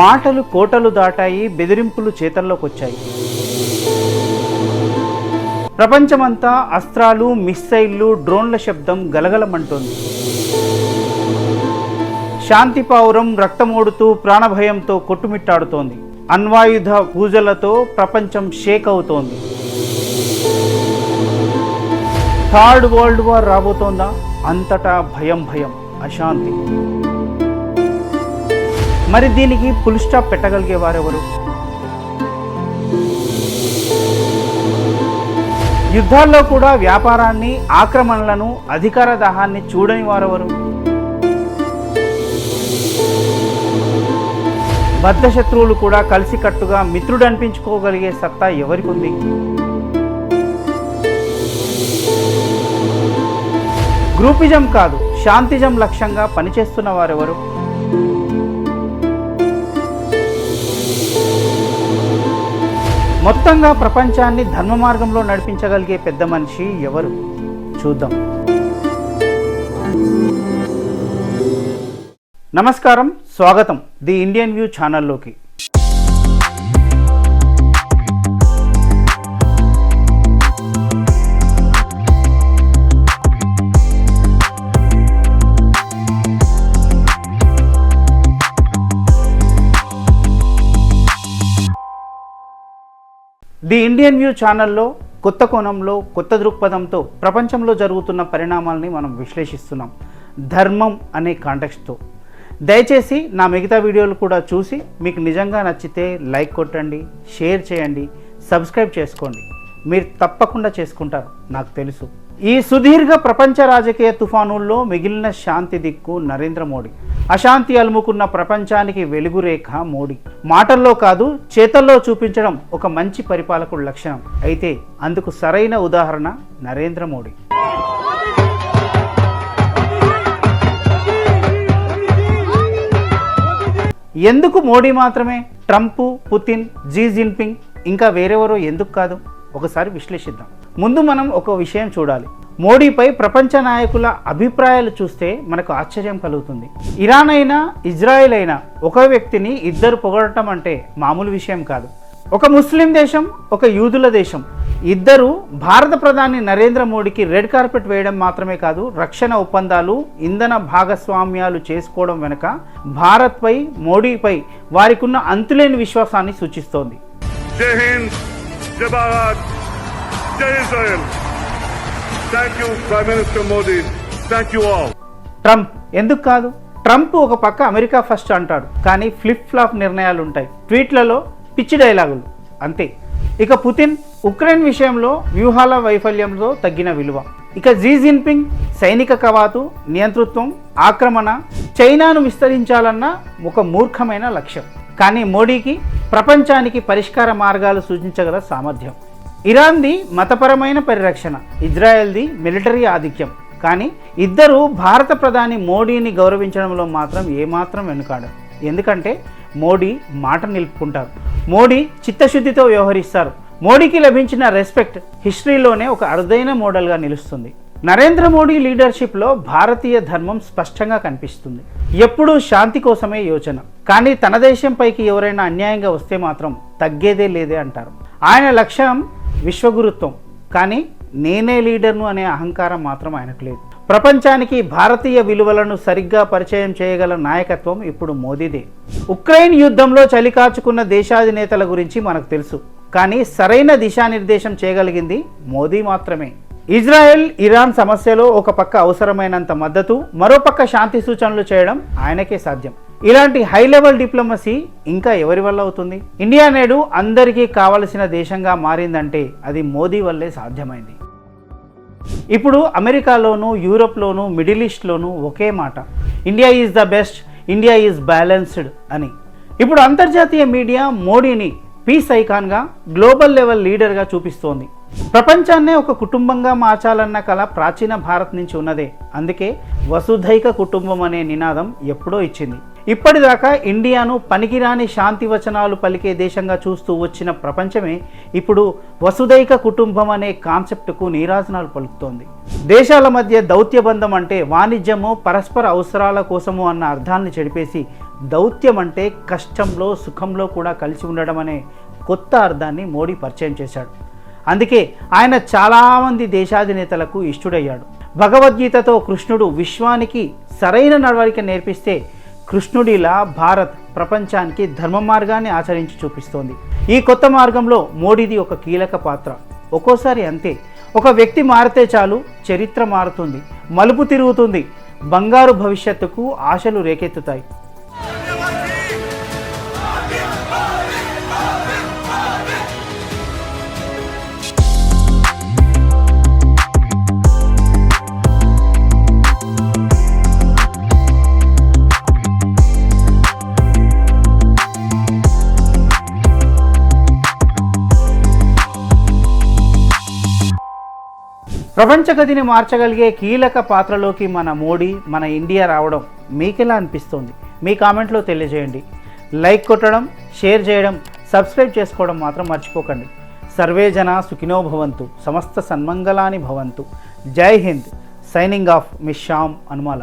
మాటలు కోటలు దాటాయి బెదిరింపులు చేతల్లోకి వచ్చాయి ప్రపంచమంతా అస్త్రాలు మిస్సైళ్ళు డ్రోన్ల శబ్దం గలగలమంటోంది. శాంతి పావురం రక్తమోడుతూ ప్రాణభయంతో కొట్టుమిట్టాడుతోంది. అణ్వాయుధ పూజలతో ప్రపంచం షేక్ అవుతోంది థర్డ్ వరల్డ్ వార్ రాబోతోందా? అంతటా భయం భయం అశాంతి. మరి దీనికి ఫుల్ స్టాప్ పెట్టగలిగే వారెవరు యుద్ధాల్లో కూడా వ్యాపారాన్ని ఆక్రమణలను అధికార దాహాన్ని చూడని వారెవరు బద్ధ శత్రువులు కూడా కలిసికట్టుగా మిత్రుడు అనిపించుకోగలిగే సత్తా ఎవరికి ఉంది గ్రూపిజం కాదు శాంతిజం లక్ష్యంగా పనిచేస్తున్న వారెవరు మొత్తంగా ప్రపంచాన్ని ధర్మ మార్గంలో నడిపించగలిగే పెద్ద మనిషి ఎవరు? చూద్దాం. నమస్కారం స్వాగతం. ది ఇండియన్ వ్యూ ఛానల్లోకి. ది ఇండియన్ వ్యూ ఛానల్లో కొత్త కోణంలో కొత్త దృక్పథంతో ప్రపంచంలో జరుగుతున్న పరిణామాలని మనం విశ్లేషిస్తున్నాం. ధర్మం అనే కాంటెక్స్ట్తో దయచేసి నా మిగతా వీడియోలు కూడా చూసి మీకు నిజంగా నచ్చితే లైక్ కొట్టండి షేర్ చేయండి సబ్స్క్రైబ్ చేసుకోండి. మీరు తప్పకుండా చేసుకుంటారు నాకు తెలుసు. ఈ సుదీర్ఘ ప్రపంచ రాజకీయ తుఫానుల్లో మిగిలిన శాంతి దిక్కు నరేంద్ర మోడీ. అశాంతి అలుముకున్న ప్రపంచానికి వెలుగురేఖ మోడీ. మాటల్లో కాదు చేతల్లో చూపించడం ఒక మంచి పరిపాలకుడు లక్షణం. అయితే అందుకు సరైన ఉదాహరణ నరేంద్ర మోడీ. ఎందుకు మోడీ మాత్రమే? ట్రంప్ పుతిన్ జీ జిన్పింగ్ ఇంకా వేరెవరో ఎందుకు కాదు? ఒకసారి విశ్లేషిద్దాం. ముందు మనం ఒక విషయం చూడాలి. మోడీపై ప్రపంచ నాయకుల అభిప్రాయాలు చూస్తే మనకు ఆశ్చర్యం కలుగుతుంది. ఇరాన్ అయినా ఇజ్రాయెల్ అయినా ఒక వ్యక్తిని ఇద్దరు పొగడటం అంటే మామూలు విషయం కాదు. ఒక ముస్లిం దేశం ఒక యూదుల దేశం. ఇద్దరు భారత ప్రధాని నరేంద్ర మోడీకి రెడ్ కార్పెట్ వేయడం మాత్రమే కాదు రక్షణ ఒప్పందాలు ఇంధన భాగస్వామ్యాలు చేసుకోవడం వెనుక భారత్పై మోడీపై వారికున్న అంతులేని విశ్వాసాన్ని సూచిస్తోంది. జై హింద్ జై భారత్ జై ట్రంప్ ఎందుకు కాదు? ట్రంప్ ఒక పక్క అమెరికా ఫస్ట్ అంటాడు కానీ ఫ్లిప్ ఫ్లాప్ నిర్ణయాలు ఉంటాయి ట్వీట్లలో పిచ్చి డైలాగులు అంతే. ఇక పుతిన్ ఉక్రెయిన్ విషయంలో వ్యూహాల వైఫల్యంతో తగ్గిన విలువ. ఇక జీ జిన్పింగ్ సైనిక కవాతు నియంతృత్వం ఆక్రమణ చైనాను విస్తరించాలన్న ఒక మూర్ఖమైన లక్ష్యం. కానీ మోడీకి ప్రపంచానికి పరిష్కార మార్గాలు సూచించగల సామర్థ్యం. ఇరాన్ది మతపరమైన పరిరక్షణ ఇజ్రాయెల్ది మిలిటరీ ఆధిక్యం. కానీ ఇద్దరు భారత ప్రధాని మోడీని గౌరవించడంలో మాత్రం ఏమాత్రం వెనుకాడరు. ఎందుకంటే మోడీ మాట నిలుపుకుంటారు. మోడీ చిత్తశుద్ధితో వ్యవహరిస్తారు. మోడీకి లభించిన రెస్పెక్ట్ హిస్టరీలోనే ఒక అరుదైన మోడల్గా నిలుస్తుంది. నరేంద్ర మోడీ లీడర్షిప్లో భారతీయ ధర్మం స్పష్టంగా కనిపిస్తుంది. ఎప్పుడూ శాంతి కోసమే యోచన. కానీ తన దేశంపైకి ఎవరైనా అన్యాయంగా వస్తే మాత్రం తగ్గేదే లేదే అంటారు. ఆయన లక్ష్యం విశ్వగురుత్వం. కానీ నేనే లీడర్ను అనే అహంకారం మాత్రం ఆయనకు లేదు. ప్రపంచానికి భారతీయ విలువలను సరిగ్గా పరిచయం చేయగల నాయకత్వం ఇప్పుడు మోదీదే. ఉక్రెయిన్ యుద్ధంలో చలికాచుకున్న దేశాధినేతల గురించి మనకు తెలుసు. కానీ సరైన దిశానిర్దేశం చేయగలిగింది మోదీ మాత్రమే. ఇజ్రాయెల్ ఇరాన్ సమస్యలో ఒక పక్క అవసరమైనంత మద్దతు మరోపక్క శాంతి సూచనలు చేయడం ఆయనకే సాధ్యం. ఇలాంటి హై లెవెల్ డిప్లొమసీ ఇంకా ఎవరి వల్ల అవుతుంది? ఇండియా నేడు అందరికీ కావలసిన దేశంగా మారిందంటే అది మోదీ వల్లే సాధ్యమైంది. ఇప్పుడు అమెరికాలోను యూరోప్లోను మిడిల్ ఈస్ట్లోను ఒకే మాట. India is the best India is balanced అని. ఇప్పుడు అంతర్జాతీయ మీడియా మోడీని పీస్ ఐకాన్గా గ్లోబల్ లెవెల్ లీడర్గా చూపిస్తోంది. ప్రపంచాన్నే ఒక కుటుంబంగా మార్చాలన్న కళ ప్రాచీన భారత్ నుంచి ఉన్నదే. అందుకే వసుధైక కుటుంబం అనే నినాదం ఎప్పుడో ఇచ్చింది. ఇప్పటిదాకా ఇండియాను పనికిరాని శాంతి వచనాలు పలికే దేశంగా చూస్తూ వచ్చిన ప్రపంచమే ఇప్పుడు వసుదైక కుటుంబం అనే కాన్సెప్ట్కు నీరాజనాలు పలుకుతోంది. దేశాల మధ్య దౌత్యబంధం అంటే వాణిజ్యము పరస్పర అవసరాల కోసము అన్న అర్థాన్ని చెడిపేసి దౌత్యం అంటే కష్టంలో సుఖంలో కూడా కలిసి ఉండడం అనే కొత్త అర్థాన్ని మోడీ పరిచయం చేశాడు. అందుకే ఆయన చాలామంది దేశాధినేతలకు ఇష్టుడయ్యాడు. భగవద్గీతతో కృష్ణుడు విశ్వానికి సరైన నడవడిక నేర్పిస్తే కృష్ణుడిలా భారత్ ప్రపంచానికి ధర్మ మార్గాన్ని ఆచరించి చూపిస్తోంది. ఈ కొత్త మార్గంలో మోడీది ఒక కీలక పాత్ర. ఒక్కోసారి అంతే ఒక వ్యక్తి మారితే చాలు చరిత్ర మారుతుంది మలుపు తిరుగుతుంది బంగారు భవిష్యత్తుకు ఆశలు రేకెత్తుతాయి. ప్రపంచ గతిని మార్చగలిగే కీలక పాత్రలోకి మన మోడీ మన ఇండియా రావడం మీకెలా అనిపిస్తుంది? మీ కామెంట్లో తెలియజేయండి. లైక్ కొట్టడం షేర్ చేయడం సబ్స్క్రైబ్ చేసుకోవడం మాత్రం మర్చిపోకండి. సర్వే జన సుఖినో భవంతు సమస్త సన్మంగళాని భవంతు. Jai Hind. Signing off miss Shyam Anumala.